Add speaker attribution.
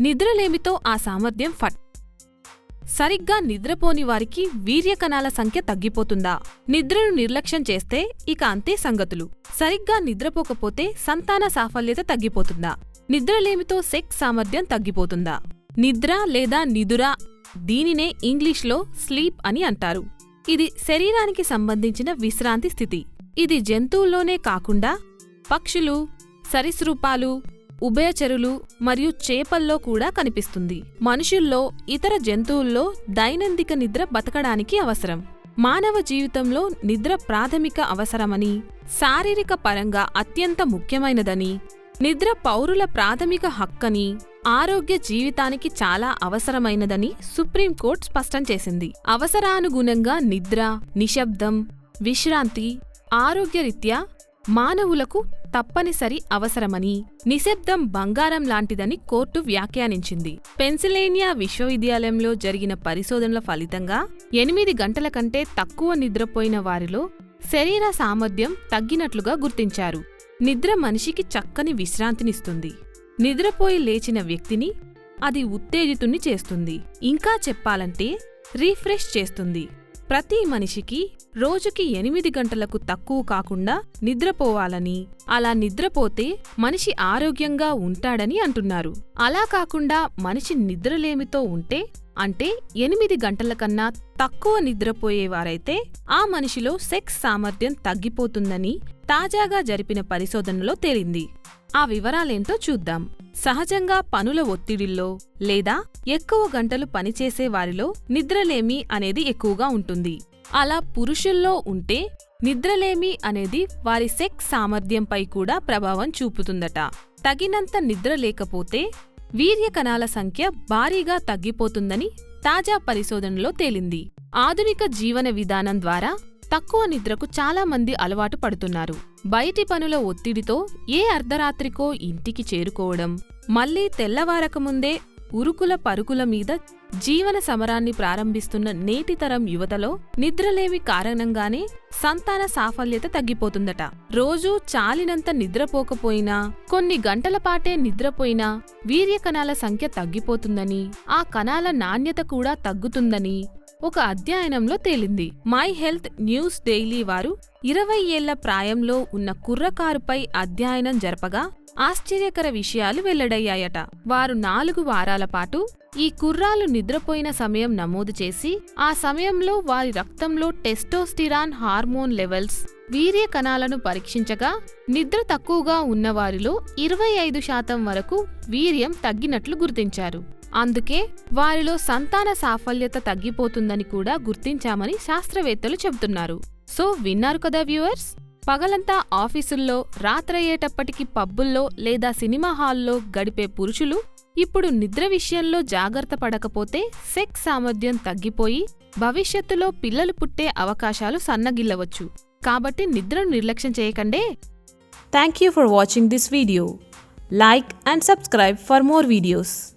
Speaker 1: నిద్రలేమితో ఆ సామర్థ్యం ఫట్. సరిగ్గా నిద్రపోని వారికి వీర్యకణాల సంఖ్య తగ్గిపోతుందా? నిద్రను నిర్లక్ష్యం చేస్తే ఇక అంతే సంగతులు. సరిగ్గా నిద్రపోకపోతే సంతాన సాఫల్యత తగ్గిపోతుందా? నిద్రలేమితో సెక్స్ సామర్థ్యం తగ్గిపోతుందా? నిద్ర లేదా నిదుర దీనినే ఇంగ్లీష్లో స్లీప్ అని అంటారు. ఇది శరీరానికి సంబంధించిన విశ్రాంతి స్థితి. ఇది జంతువుల్లోనే కాకుండా పక్షులు సరీసృపాలు ఉభయచరులు మరియు చేపల్లో కూడా కనిపిస్తుంది. మనుషుల్లో ఇతర జంతువుల్లో దైనందిక నిద్ర బతకడానికి అవసరం. మానవ జీవితంలో నిద్ర ప్రాథమిక అవసరమని శారీరక పరంగా అత్యంత ముఖ్యమైనదని నిద్ర పౌరుల ప్రాథమిక హక్కని ఆరోగ్య జీవితానికి చాలా అవసరమైనదని సుప్రీంకోర్టు స్పష్టం చేసింది. అవసరానుగుణంగా నిద్ర నిశ్శబ్దం విశ్రాంతి ఆరోగ్యరీత్యా మానవులకు తప్పనిసరి అవసరమని నిశ్శబ్దం బంగారం లాంటిదని కోర్టు వ్యాఖ్యానించింది. పెన్సిలేనియా విశ్వవిద్యాలయంలో జరిగిన పరిశోధనల ఫలితంగా ఎనిమిది గంటల కంటే తక్కువ నిద్రపోయిన వారిలో శరీర సామర్థ్యం తగ్గినట్లుగా గుర్తించారు. నిద్ర మనిషికి చక్కని విశ్రాంతినిస్తుంది. నిద్రపోయి లేచిన వ్యక్తిని అది ఉత్తేజితుణ్ణి చేస్తుంది. ఇంకా చెప్పాలంటే రీఫ్రెష్ చేస్తుంది. ప్రతి మనిషికి రోజుకి ఎనిమిది గంటలకు తక్కువ కాకుండా నిద్రపోవాలని అలా నిద్రపోతే మనిషి ఆరోగ్యంగా ఉంటాడని అంటున్నారు. అలా కాకుండా మనిషి నిద్రలేమితో ఉంటే అంటే ఎనిమిది గంటల కన్నా తక్కువ నిద్రపోయేవారైతే ఆ మనిషిలో సెక్స్ సామర్థ్యం తగ్గిపోతుందని తాజాగా జరిపిన పరిశోధనలో తేలింది. ఆ వివరాలేంటో చూద్దాం. సహజంగా పనుల ఒత్తిడిల్లో లేదా ఎక్కువ గంటలు పనిచేసే వారిలో నిద్రలేమి అనేది ఎక్కువగా ఉంటుంది. అలా పురుషుల్లో ఉంటే నిద్రలేమి అనేది వారి సెక్స్ సామర్థ్యంపై కూడా ప్రభావం చూపుతుందట. తగినంత నిద్ర లేకపోతే వీర్య కణాల సంఖ్య భారీగా తగ్గిపోతుందని తాజా పరిశోధనలో తేలింది. ఆధునిక జీవన విధానం ద్వారా తక్కువ నిద్రకు చాలా మంది అలవాటు పడుతున్నారు. బయటి పనుల ఒత్తిడితో ఏ అర్ధరాత్రికో ఇంటికి చేరుకోవడం మళ్ళీ తెల్లవారకముందే ఉరుకుల పరుకుల మీద జీవన సమరాన్ని ప్రారంభిస్తున్న నేటితరం యువతలో నిద్రలేమి కారణంగానే సంతాన సాఫల్యత తగ్గిపోతుందట. రోజూ చాలినంత నిద్రపోకపోయినా కొన్ని గంటల పాటే నిద్రపోయినా వీర్య కణాల సంఖ్య తగ్గిపోతుందని ఆ కణాల నాణ్యత కూడా తగ్గుతుందని ఒక అధ్యయనంలో తేలింది. మై హెల్త్ న్యూస్ డైలీ వారు ఇరవై ఏళ్ళ ప్రాయంలో ఉన్న కుర్రకారుపై అధ్యయనం జరపగా ఆశ్చర్యకర విషయాలు వెల్లడయ్యాయట. వారు నాలుగు వారాల పాటు ఈ కుర్రాలు నిద్రపోయిన సమయం నమోదు చేసి ఆ సమయంలో వారి రక్తంలో టెస్టోస్టిరాన్ హార్మోన్ లెవెల్స్ వీర్య కణాలను పరీక్షించగా నిద్ర తక్కువగా ఉన్నవారిలో ఇరవై ఐదు శాతం వరకు వీర్యం తగ్గినట్లు గుర్తించారు. అందుకే వారిలో సంతాన సాఫల్యత తగ్గిపోతుందని కూడా గుర్తించామని శాస్త్రవేత్తలు చెబుతున్నారు. సో విన్నారు కదా వ్యూవర్స్? పగలంతా ఆఫీసుల్లో రాత్రయ్యేటప్పటికి పబ్బుల్లో లేదా సినిమా హాల్లో గడిపే పురుషులు ఇప్పుడు నిద్ర విషయంలో జాగ్రత్త పడకపోతే సెక్స్ సామర్థ్యం తగ్గిపోయి భవిష్యత్తులో పిల్లలు పుట్టే అవకాశాలు సన్నగిల్లవచ్చు. కాబట్టి నిద్రను నిర్లక్ష్యం చేయకండే.
Speaker 2: Thank you for watching this video like and subscribe for more videos